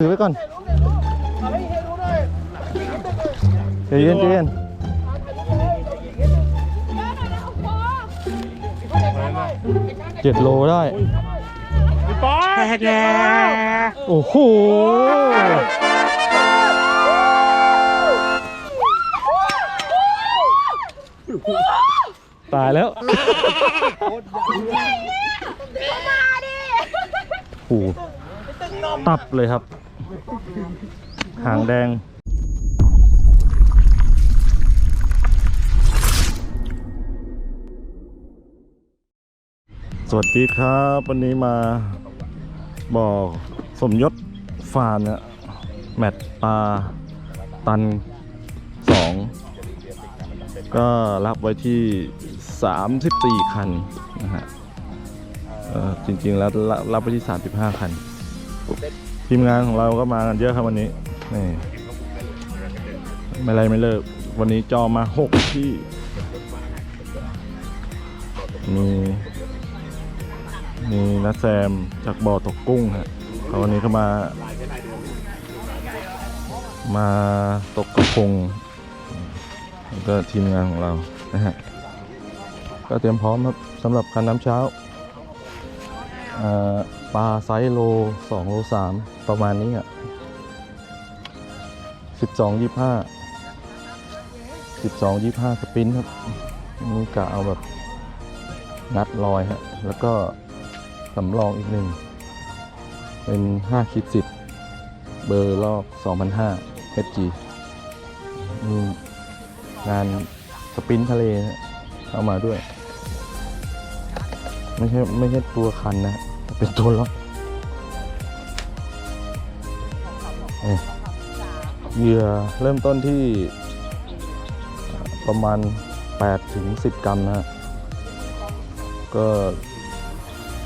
ถือไว้ก่อนใจเย็นใจเย็นเจ็ดโลได้โอ้โหตายแล้วมาดิ โอ้โหตับเลยครับ หางแดง สวัสดีครับ วันนี้มาบอกสมยศฟาร์มเนี่ยแมตปลาตันสองก็รับไว้ที่ 34 คันนะฮะจริงๆแล้วรับไว้ที่ 35 คัน ทีมงานของเราก็มากันเยอะครับวันนี้นี่ไม่ไรไม่เลิก วันนี้จอมา6ที่ มีมีนัดแซมจากบ่อตกกุ้งฮะเขาวันนี้เขามา มาตกกระพงแล้วก็ทีมงานของเรานะฮะก็เตรียมพร้อมครับสำหรับการน้ำเช้าอ่าปลาไซส์โลสองโลสาม ประมาณนี้อะสิบสองยี่ห้าสิบสองยี่ห้าสปินครับนี่กะเอาแบบนัดลอยฮะแล้วก็สำรองอีกหนึ่ง เป็น5คิด10เบอร์รอบ2005 HG มีงานสปินท์ทะเลนะเอามาด้วย ไม่ใช่ไม่ใช่ตัวคันนะ เป็นตัวล็อก นี่เหยื่อเริ่มต้นที่ประมาณ 8 ถึง 10 กรัมนะฮะ ก็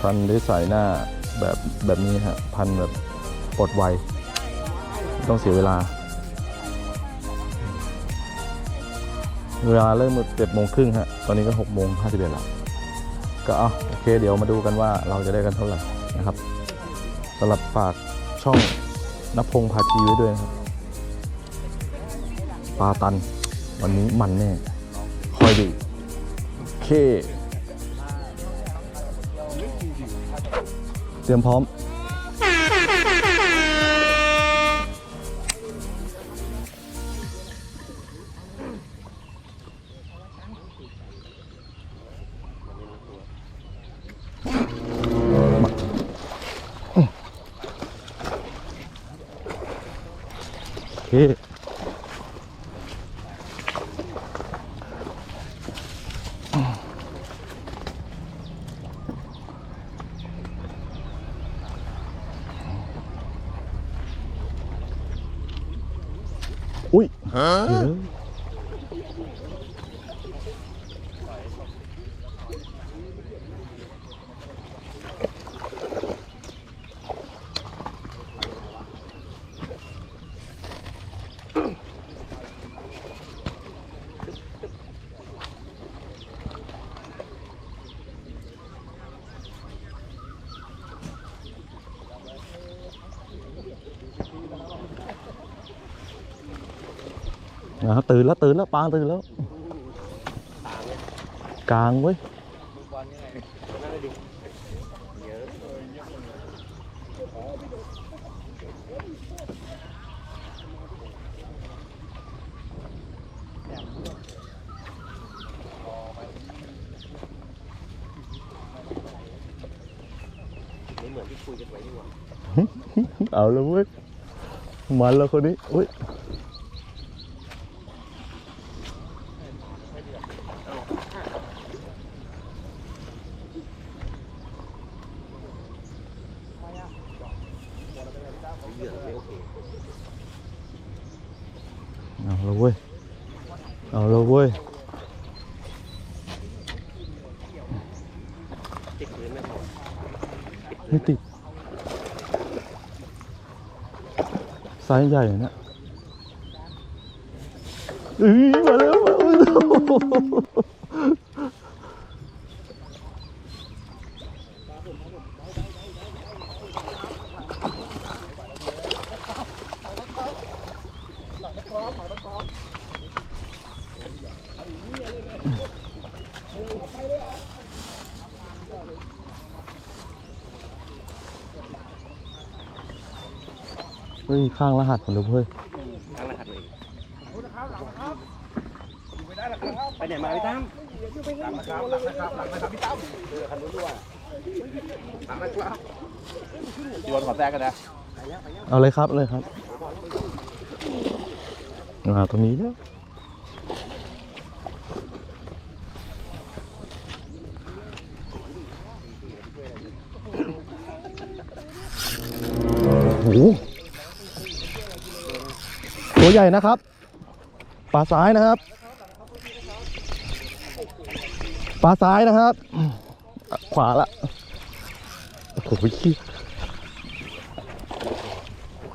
พันด้วยสายหน้าแบบแบบนี้ฮะ พันแบบปลดไวไต้องเสียเวลา เวลาเริ่มเจ็ดโมงครึ่งฮะ ตอนนี้ก็หกโมงห้าสิบเอ็ดแล้ว ก็เอาโอเค เดี๋ยวมาดูกันว่าเราจะได้กันเท่าไหร่นะครับสำหรับฝากช่อง นพงษ์พาทีไว้ด้วยนะครับปลาตัน วันนี้มันแน่คอยดูเค เตรียมพร้อม นะครับตื่นแล้วตื่นแล้วปางตื่นแล้ว กลางเว้ยเอาแล้วเว้ยมันแล้วคนนี้อุ้ย เอาและเว้ย เอาและเว้ย ไม่ติดไซส์ใหญ่เนี่ยอ้ยมาแล้วมาแล้ว ยข้างรหัสผมดูเฮ้ยทางรหัสเลยไปไหนมาพี่ตั้มโยนขอแทรกกันนะเอาเลยครับเอาเลยครับอ่าตรงนี้แล้วโอ้โหตัว ใหญ่นะครับปลาซ้ายนะครับปลาซ้ายนะครับ ขวาละโอ้โหขี้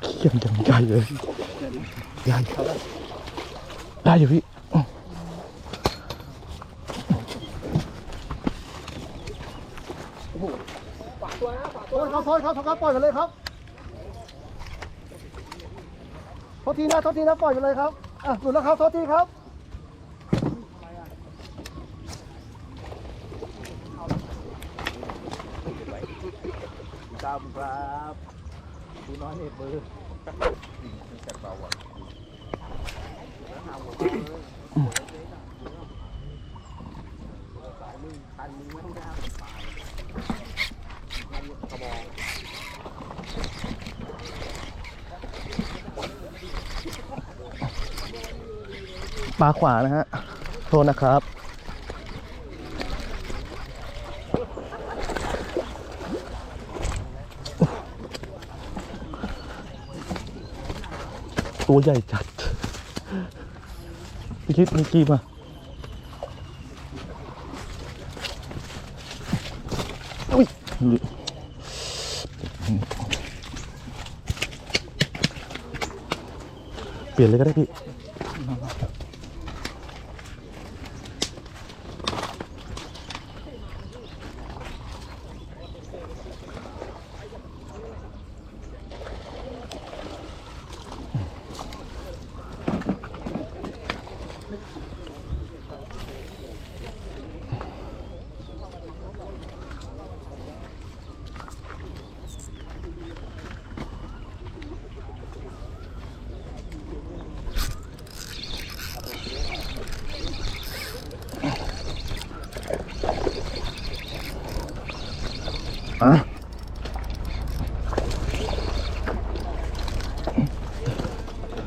ขี้ยังใหญ่เลยใหญ่ได้อยู่พี่โทษครับโทษครับโทษปล่อยกันเลยครับโทษทีนะโทษทีนะปล่อยกันเลยครับอะหลุดแล้วครับโทษทีครับตามครับดูน้อยเน็ตมือ ปลาขวานะฮะ โทษนะครับ ตัวใหญ่จัดพี่คิดมีกี่มาอุ้ยเปลี่ยนเลยก็ได้พี่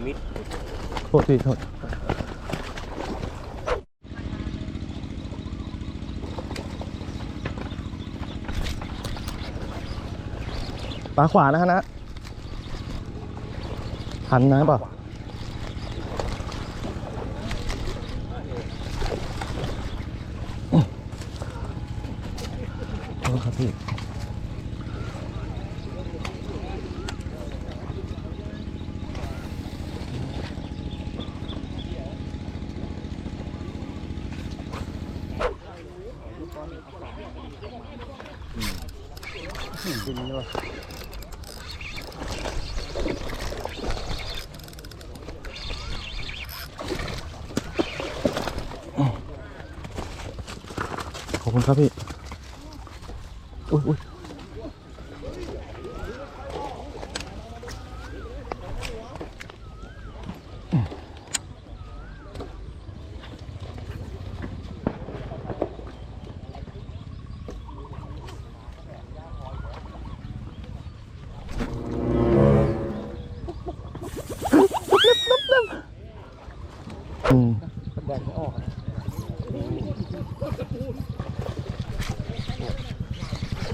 มิดโทษทีโทษปลาขวานะฮะนะหันนะเปล่าโทษครับพี่ ขอบคุณครับพี่ อุ้ยอุ้ย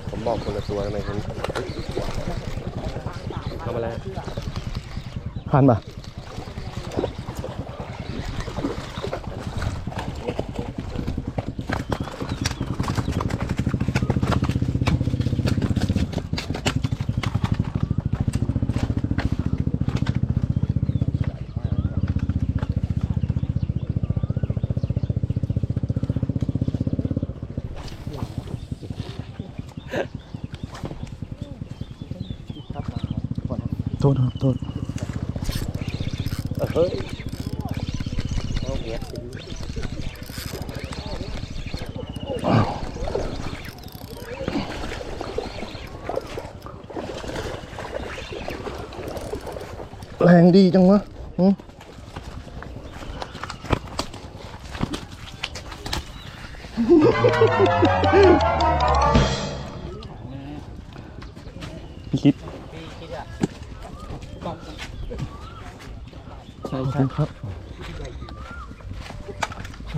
ผมบอกคนละตัวทำไมคุณทำอะไรหันป่ะ เฮ้ยเอาเงี้ยโแรงดีจังวะอืม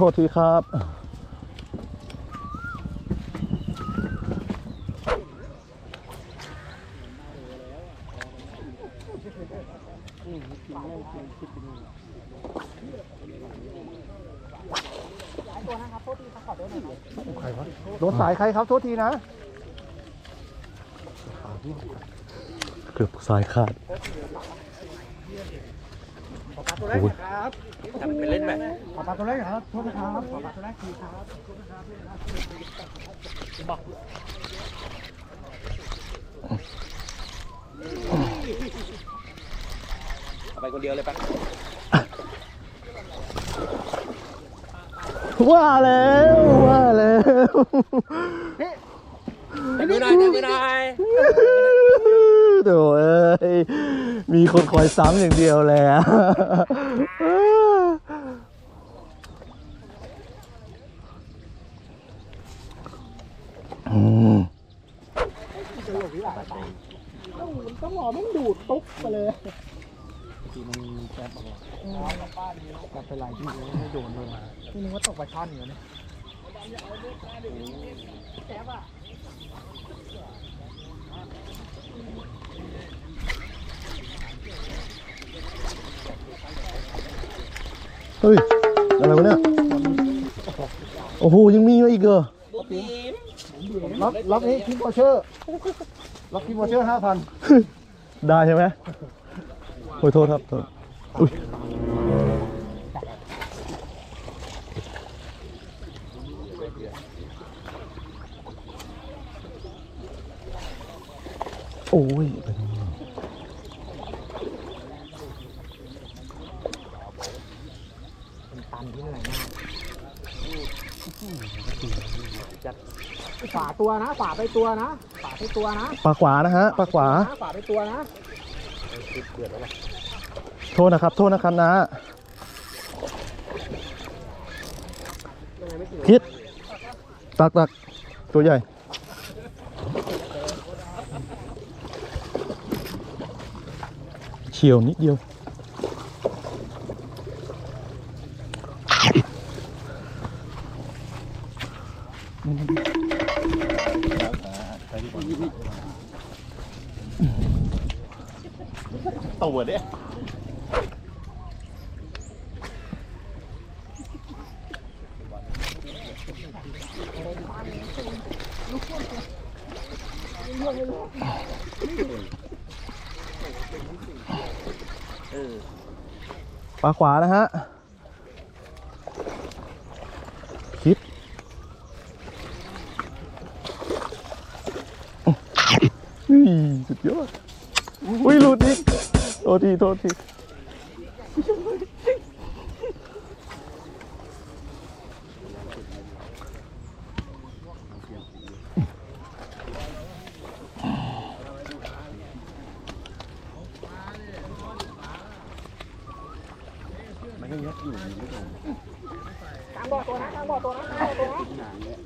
ษทีครับโดนสายใครครับโทษทีนะเกือบสายขาด โอ้ยทำเป็นเล่นไหมขอปลาตัวแรกครับโทษนะครับขอปลาตัวแรกทีครับเอาไปคนเดียวเลยปะว่าแล้วว่าแล้วจับมือหน่อยจับมือหน่อย โถ่เอ้ย มีคนคอยซ้ำอย่างเดียวแหละอืมต้องหมอไม่ดูดตุ๊กไปเลยทีมันแก๊บบอกว่ากลับไปหลายที่เลยไม่โดนเลยที่นึกว่าตกปลาช่อนอยู่เนี่ย เฮ้ย อะไรวะเนี่ย โอ้โห ยังมีมาอีกเหรอล็อกล็อกนี้คิมวอเชอร์ล็อกคิมวอเชอร์ห้าพันได้ใช่ไหมโอ้ยโทษครับโทษอุ้ยโอ้ย ตันที่ไหนมาก ฝาตัวนะฝาไปตัวนะฝาไปตัวนะปลาขวานะฮะปลาขวาฝาไปตัวนะโทษนะครับ โทษนะครับนะคิด ตักตักตัวใหญ่ เฉียวนิดเดียว ตัวเนี่ยปลาขวานะฮะ คิด อุ้ย สุดยอดอุ้ยหลุดอีกโทษทีโทษทีกลางบ่อตัวนะกลางบ่อตัวนะกลางบ่อตัวนะ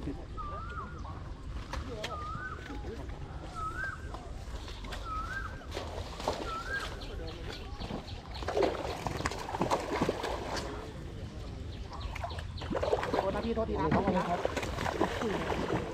โทษนะพี่โทษทีนะโทษทีนะ เ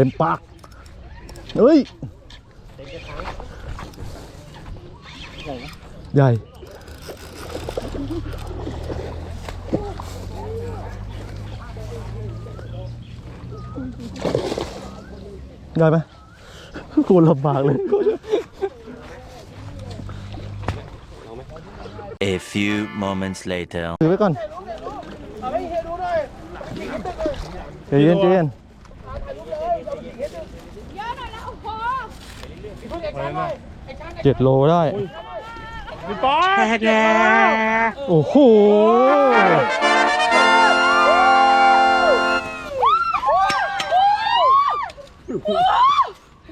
ต็มปากเฮ้ยใหญ่ใหญ่ไหมกูลำบากเลย A few moments later. ถือไว้ก่อนใจเย็นใจเย็น เยอะหน่อยนะโอ้โห เจ็ดโลได้โอ้โห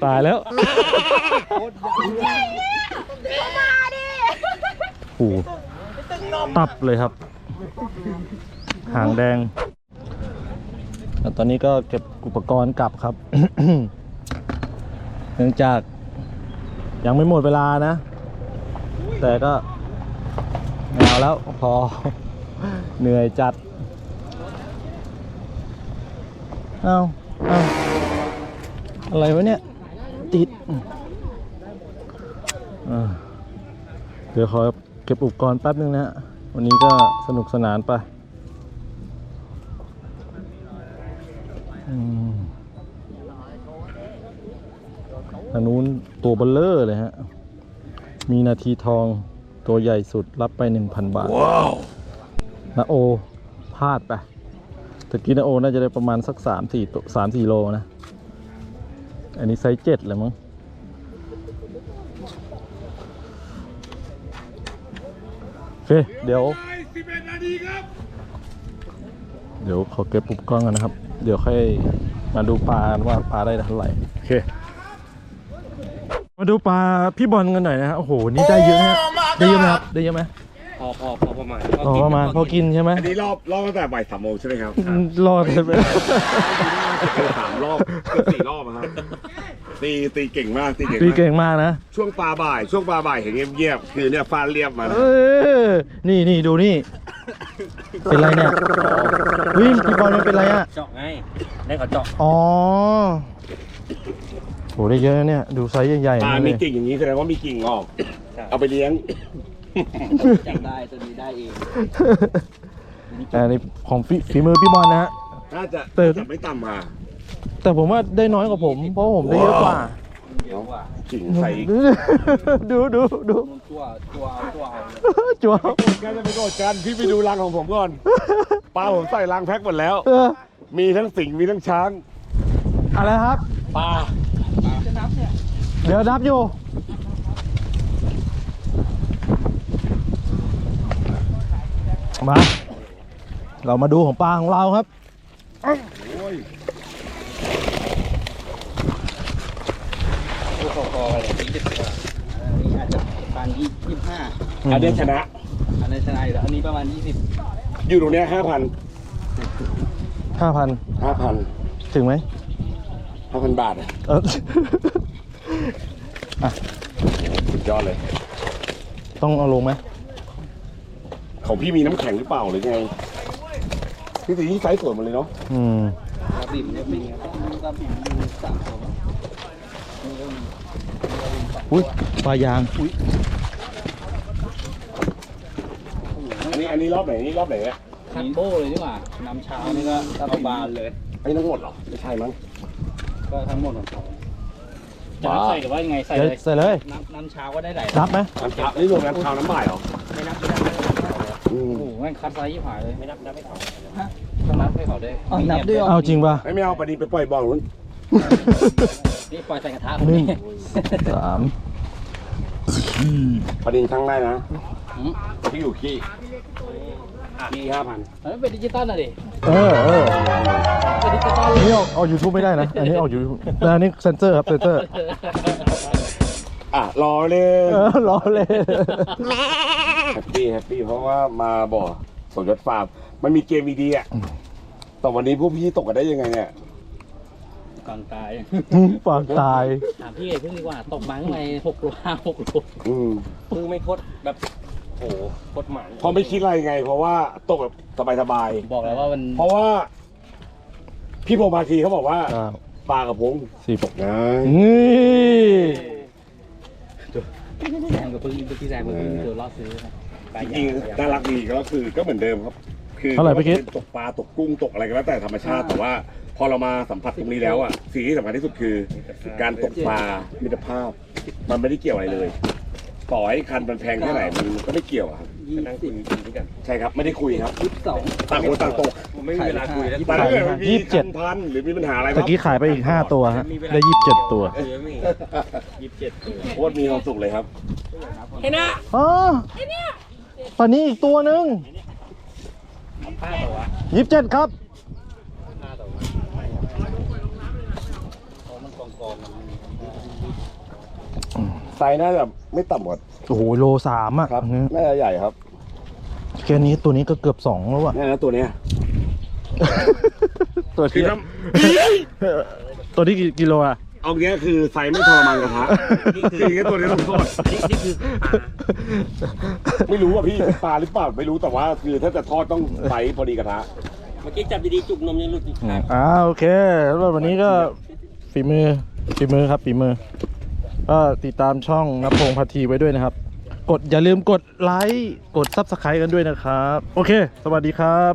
ตายแล้วมาดิโอ้โหตับเลยครับ หางแดงแล้วตอนนี้ก็เก็บอุปกรณ์กลับครับ เนื่องจาก ยังไม่หมดเวลานะ แต่ก็เอาแล้วพอ เหนื่อยจัด เอาเอาอะไรวะเนี่ย ติดเดี๋ยวขอเก็บอุปกรณ์แป๊บนึงนะฮะวันนี้ก็สนุกสนานไปอืมทางนู้น ตัวเบลเลอร์เลยฮะ มีนาทีทองตัวใหญ่สุดรับไป 1,000 บาท ว้าวนาโอพลาดไปตะกี้นาโอน่าจะได้ประมาณสัก 3 4ตัว3 4 โลนะ อันนี้ไซส์7เลยมั้ง โอเค เดี๋ยวเดี๋ยวขอเก็บปุบกล้องกันนะครับ เดี๋ยวค่อยมาดูปลาว่าปลาได้เท่าไหร่ โอเค มาดูปลาพี่บอลกันหน่อยนะฮะโอ้โหนี่ได้เยอะนะได้เยอะไหมครับได้เยอะไหมพอพอพอประมาณอ๋อประมาณพอกินใช่ไหมอันนี้รอบรอบตั้งแต่บ่ายสามโมงใช่ไหมครับอืมรอดเลยไปสามรอบเกือบสี่รอบอะครับตีตีเก่งมากตีเก่งตีมากเก่งมากนะช่วงปลาบ่าย ช่วงปลาบ่ายเห็นเงียบๆคือเนี่ยฟาดเรียบมาเออนี่นี่ดูนี่ เป็นไรเนี่ยวิพี่บอลมันเป็นไรอะเจาะไงได้ขอเจาะอ๋อ โหได้เยอะนะเนี่ย ดูไซส์ใหญ่ๆปลานั่นเลมียกิ่งอย่างนี้แสดงว่ามีกิ่งออก เอาไปเลี้ยง จับได้ตัวนี้ได้เองอันนี้ของฝีฝีมือพี่บอลนะฮะ น่าจะเติม จะไม่ต่ำมาแต่ผมว่าได้น้อยกว่าผม เพราะผมได้เยอะกว่าเยอะกว่ากิ่งใส่ดูดูดูตัวตัวเอาตัวเอาจัวกันจะไปโกรธกันพี่ไปดูรังของผมก่อน ปลาผมใส่รังแพ็คหมดแล้ว เออมีทั้งสิงห์มีทั้งช้าง อะไรครับ ปลา เดี๋ยวนับอยู่ มา เรามาดูของปลาของเราครับพอพอกันเลยยี่สิบกว่าอันนี้อาจจะประมาณยี่สิบห้าอันเนี้ยชนะ อันนี้ชนะอยู่แล้วอันนี้ประมาณยี่สิบอยู่ตรงเนี้ยห้าพันห้าพันห้าพันถึงไหมห้าพันบาทอะ เออ สุดยอดเลย ต้องเอาลงไหมของพี่มีน้ำแข็งหรือเปล่าหรือไง พี่สีที่ไซส์สวยหมดเลยเนาะอืมกระบิ่มเนี่ยมีกระบิ่มอยู่สามตัวอุ้ยปลายางอุ้ยอันนี้อันนี้รอบไหนนี่รอบไหนอะคันโบ้เลยนี่หว่าน้ำเช้านี่ก็รัฐบาลเลยไอ้ทั้งหมดเหรอ ไม่ใช่มั้ง ก็ทั้งหมดของเขา จะรับใส่หรือว่ายังไงใส่เดี๋ยวเลยใส่เลยน้ำน้ำเช้าก็ได้หลายนับไหมน้ำเช้านี่รวมน้ำเช้าน้ำบ่ายเหรอไม่นับไม่นับไม่นับอืมโอ้โหแม่งคัดไซส์ยี่หายเลยไม่นับนับไม่เขาฮะต้องนับให้เขาด้วยนับด้วยเอาจริงป่ะไม่ไม่เอาปลาดีไปปล่อยบ่อนู้นนี่ปล่อยใส่กระทะหนึ่งสามปลาดีทั้งได้นะพี่อยู่ขี้ขี้ห้าพันเฮ้ยเป็นดิจิตอลน่ะดิเออเออเป็นดิจิต อลอันนี้ออกออกยูทูบไม่ได้นะ อันนี้ออกยูทูบแต่อันนี้เซนเซอร์ครับเซนเซอร์อะรอเลยเออรอเลยแฮปปี้แฮปปี้เพราะว่ามาบ่อสมยศฟาร์มมันมีเกมดีๆอะแต่วันนี้พวกพี่ตกกันได้ยังไงเนี่ย ก่อนตายฝากตาย ถามพี่เอกเพิ่งดีกว่า ตกมาข้างในหกโลห้าหกโลอืมเพิ่งไม่คดแบบโหคดหมันเพราะไม่คิดอะไรไง เพราะว่าตกแบบสบายบอกแล้วว่ามันๆเพราะว่า พี่โพมาทีเขาบอกว่า เก้าปลากระพงสิบตกง่ายนี่แซมกับเพิ่งพี่แซมกับเพิ่งเดี๋ยวรอซื้อนะปลาจยาริงๆน่ารักดีก็คือก็เหมือนเดิมครับ คือเท่าไหร่พี่คิดตกปลาตกกุ้งตกอะไรก็แล้วแต่ธรรมชาติแต่ว่า พอเรามาสัมผัสตรงนี้แล้วอะสิ่งที่สำคัญที่สุดคือ การตกปลามิตรภาพ มันไม่ได้เกี่ยวอะไรเลย ต่อให้คันมันแพงแค่ไหนมันก็ไม่เกี่ยวอะครับ ยี่สิบใช่ครับไม่ได้คุยครับยี่สิบสอง ต่างคนต่างตกผมไม่มีเวลาคุยแล้วแต่ถ้าเกิดมันมียี่สิบเจ็ดคันพันหรือมีปัญหาอะไรตะกี้ขายไปอีกห้าตัวฮะได้ยี่สิบเจ็ดตัวโคตรมีความสุขเลยครับ อ๋อตอนนี้อีกตัวหนึ่งยี่สิบเจ็ดครับ ไซส์น่าจะไม่ต่ำกว่าโอ้โหโลสามอะครับเนี่ยน่าจะใหญ่ครับแค่นี้ตัวนี้ก็เกือบสองแล้วอะนี่นะตัวเนี้ยตัวคือนี้ถ้าตัวนี้กี่กิโลอะเอาเงี้ยคือไซส์ไม่ทรมานกระทะคืออย่างเงี้ยตัวนี้ต้องโทษนี่คืออ่าไม่รู้ว่าพี่ปลาหรือเปล่าไม่รู้แต่ว่า คือถ้าจะทอดต้องไซส์พอดีกระทะ เมื่อกี้จับดีๆจุกนมยังหลุดอีกครับ อ่าโอเคแล้ววันนี้ก็ฝีมือฝีมือครับฝีมือ ก็ติดตามช่องนพงพัทีไว้ด้วยนะครับ กดอย่าลืมกดไลค์ กดซับสไครต์กันด้วยนะครับ โอเค สวัสดีครับ